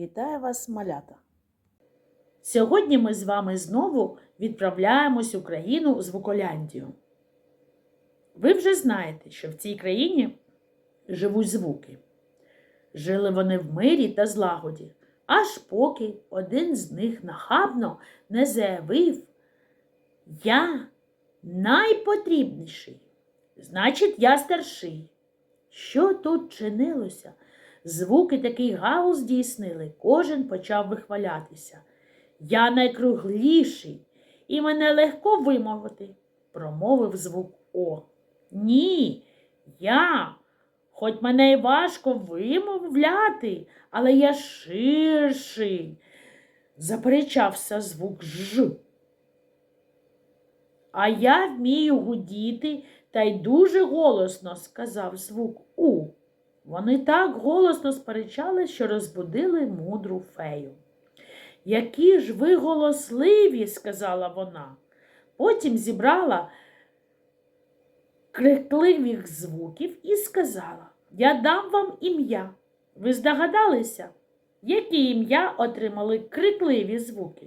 Вітаю вас, малята! Сьогодні ми з вами знову відправляємось в Україну звуколяндію. Ви вже знаєте, що в цій країні живуть звуки. Жили вони в мирі та злагоді, аж поки один з них нахабно не заявив Я найпотрібніший, значить, я старший. Що тут чинилося? Звуки такий гаус здійснили, кожен почав вихвалятися. Я найкругліший, і мене легко вимовити, промовив звук О. Ні, я, хоч мене й важко вимовляти, але я ширший, заперечався звук Ж. А я вмію гудіти та й дуже голосно, сказав звук У. Вони так голосно сперечали, що розбудили мудру фею. Які ж ви голосливі, сказала вона. Потім зібрала крикливих звуків і сказала, я дам вам ім'я. Ви здогадалися, які ім'я отримали крикливі звуки?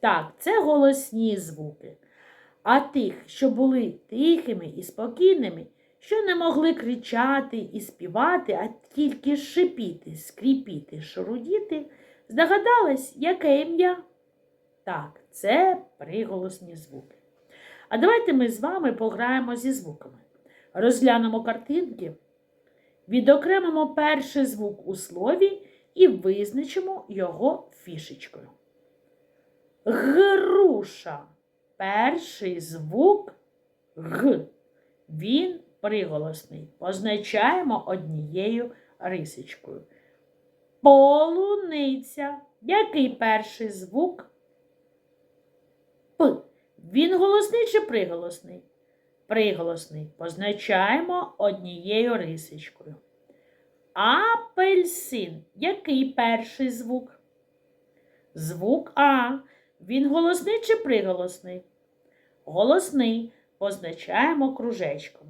Так, це голосні звуки. А тих, що були тихими і спокійними, що не могли кричати і співати, а тільки шипіти, скріпіти, шурудіти, здогадались, яке ім'я? Так, це приголосні звуки. А давайте ми з вами пограємо зі звуками. Розглянемо картинки, відокремимо перший звук у слові і визначимо його фішечкою. Груша. Перший звук Г. Він приголосний. Позначаємо однією рисочкою. Полуниця. Який перший звук? П. Він голосний чи приголосний? Приголосний. Позначаємо однією рисочкою. Апельсин. Який перший звук? Звук А. Він голосний чи приголосний? Голосний. Позначаємо кружечком.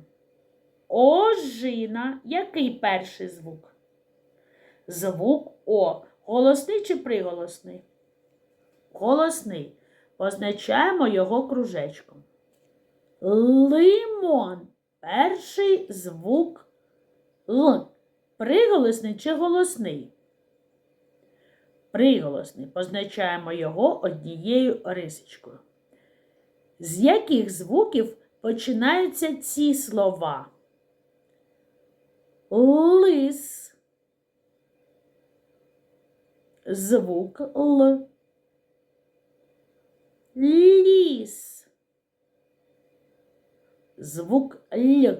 Ожина. Який перший звук? Звук О. Голосний чи приголосний? Голосний. Позначаємо його кружечком. Лимон. Перший звук Л. Приголосний чи голосний? Приголосний. Позначаємо його однією рисочкою. З яких звуків починаються ці слова? Лис. Звук Л. Ліс. Звук Л.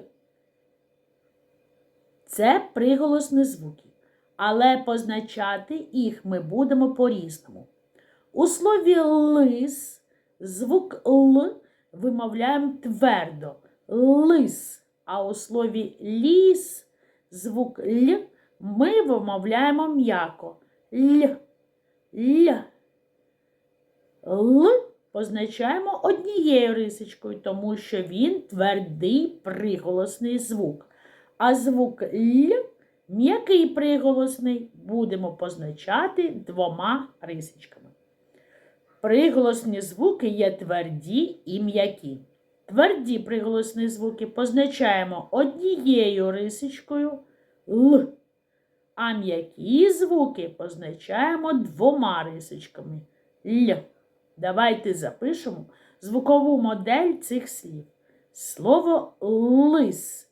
Це приголосні звуки, але позначати їх ми будемо по-різному. У слові лис звук Л вимовляємо твердо лис, а у слові ліс звук Л ми вимовляємо м'яко Л. Л. Л позначаємо однією рисочкою, тому що він твердий приголосний звук. А звук Л, м'який приголосний, будемо позначати двома рисочками. Приголосні звуки є тверді і м'які. Тверді приголосні звуки позначаємо однією рисочкою Л. А м'які звуки позначаємо двома рисочками Л. Давайте запишемо звукову модель цих слів. Слово лис.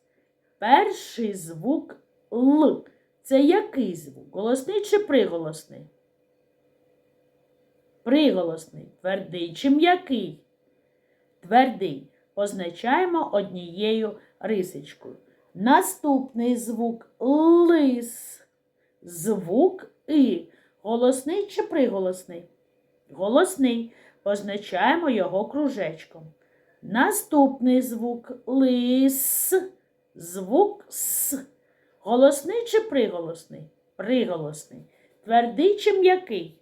Перший звук Л. Це який звук? Голосний чи приголосний? Приголосний. Твердий чи м'який? Твердий. Позначаємо однією рисочкою. Наступний звук лис. Звук И. Голосний чи приголосний? Голосний. Позначаємо його кружечком. Наступний звук лис. Звук С. Голосний чи приголосний? Приголосний. Твердий чи м'який?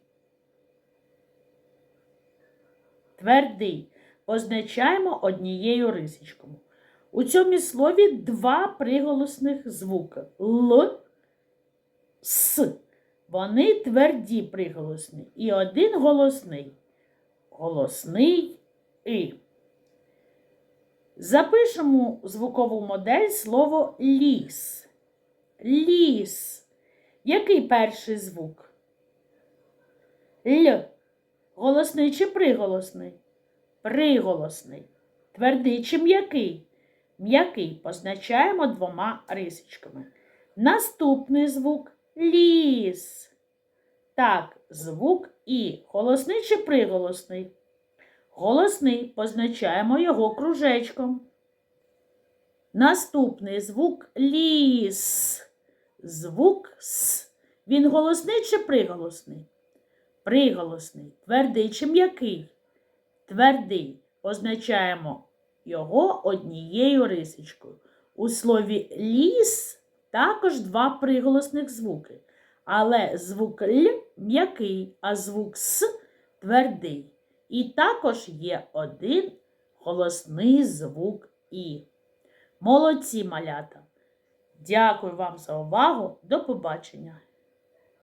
Твердий. Позначаємо однією рисочкою. У цьому слові два приголосних звуки Л, С. Вони тверді приголосні і один голосний. Голосний і. Запишемо звукову модель слово ліс. Ліс. Який перший звук? Л. Голосний чи приголосний? Приголосний. Твердий чи м'який? М'який позначаємо двома рисочками. Наступний звук ліс. Так, звук І. Голосний чи приголосний? Голосний позначаємо його кружечком. Наступний звук ліс. Звук С. Він голосний чи приголосний? Приголосний. Твердий чи м'який? Твердий. Позначаємо його однією рисочкою. У слові ліс також два приголосних звуки. Але звук Л м'який, а звук С твердий. І також є один голосний звук І. Молодці малята! Дякую вам за увагу. До побачення!